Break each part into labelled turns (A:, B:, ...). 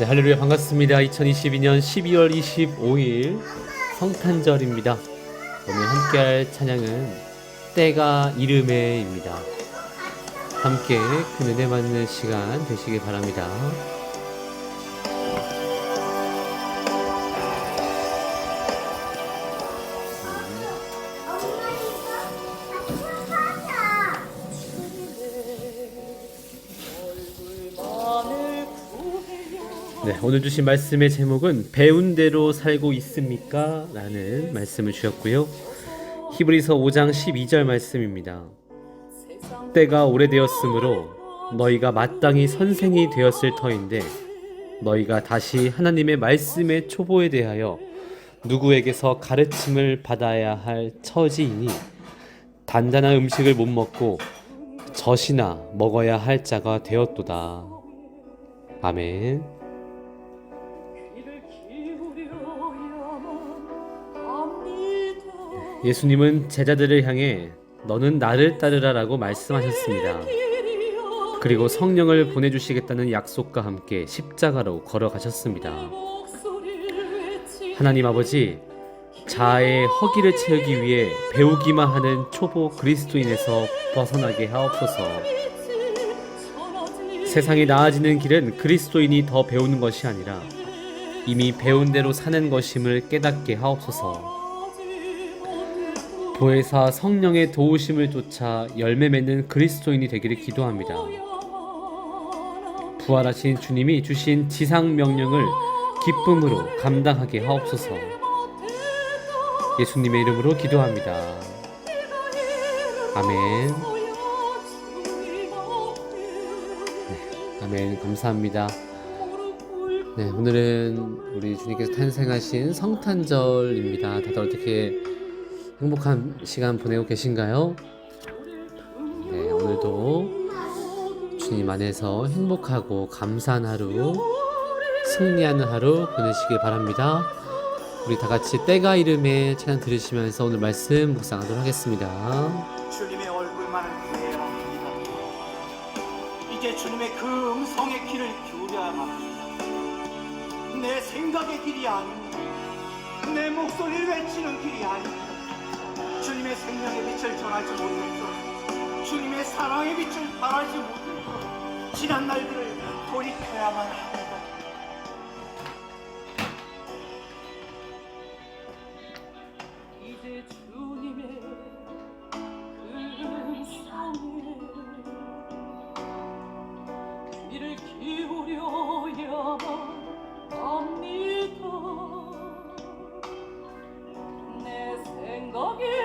A: 네, 할렐루야 반갑습니다. 2022년 12월 25일 성탄절입니다. 오늘 함께 할 찬양은 때가 이름에입니다. 함께 그 은혜 받는 시간 되시길 바랍니다. 네, 오늘 주신 말씀의 제목은 배운 대로 살고 있습니까? 라는 말씀을 주셨고요. 히브리서 5장 12절 말씀입니다. 때가 오래되었으므로 너희가 마땅히 선생이 되었을 터인데 너희가 다시 하나님의 말씀의 초보에 대하여 누구에게서 가르침을 받아야 할 처지이니 단단한 음식을 못 먹고 젖이나 먹어야 할 자가 되었도다. 아멘. 예수님은 제자들을 향해 너는 나를 따르라라고 말씀하셨습니다. 그리고 성령을 보내주시겠다는 약속과 함께 십자가로 걸어가셨습니다. 하나님 아버지, 자아의 허기를 채우기 위해 배우기만 하는 초보 그리스도인에서 벗어나게 하옵소서. 세상이 나아지는 길은 그리스도인이 더 배우는 것이 아니라 이미 배운 대로 사는 것임을 깨닫게 하옵소서. 보혜사 성령의 도우심을 쫓아 열매 맺는 그리스도인이 되기를 기도합니다. 부활하신 주님이 주신 지상 명령을 기쁨으로 감당하게 하옵소서. 예수님의 이름으로 기도합니다. 아멘. 아멘. 감사합니다. 네, 오늘은 우리 주님께서 탄생하신 성탄절입니다. 다들 어떻게 행복한 시간 보내고 계신가요? 네, 오늘도 주님 안에서 행복하고 감사한 하루, 승리하는 하루 보내시길 바랍니다. 우리 다 같이 때가 이름에 찬양 들으시면서 오늘 말씀 묵상하도록 하겠습니다.
B: 주님의 얼굴만을 구해야 합니다. 이제 주님의 그 음성의 귀를 기울여야만. 내 생각의 길이 아닙니다. 내 목소리를 외치는 길이 아닙니다. 주님의 생명의 빛을 전하지 못했고 주님의 사랑의 빛을 발하지 못했고 지난 날들을 돌이켜야만 합니다.
C: 이제 주님의 음성에 귀를 기울여야만 합니다 내 길이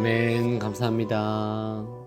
A: 아멘. 감사합니다.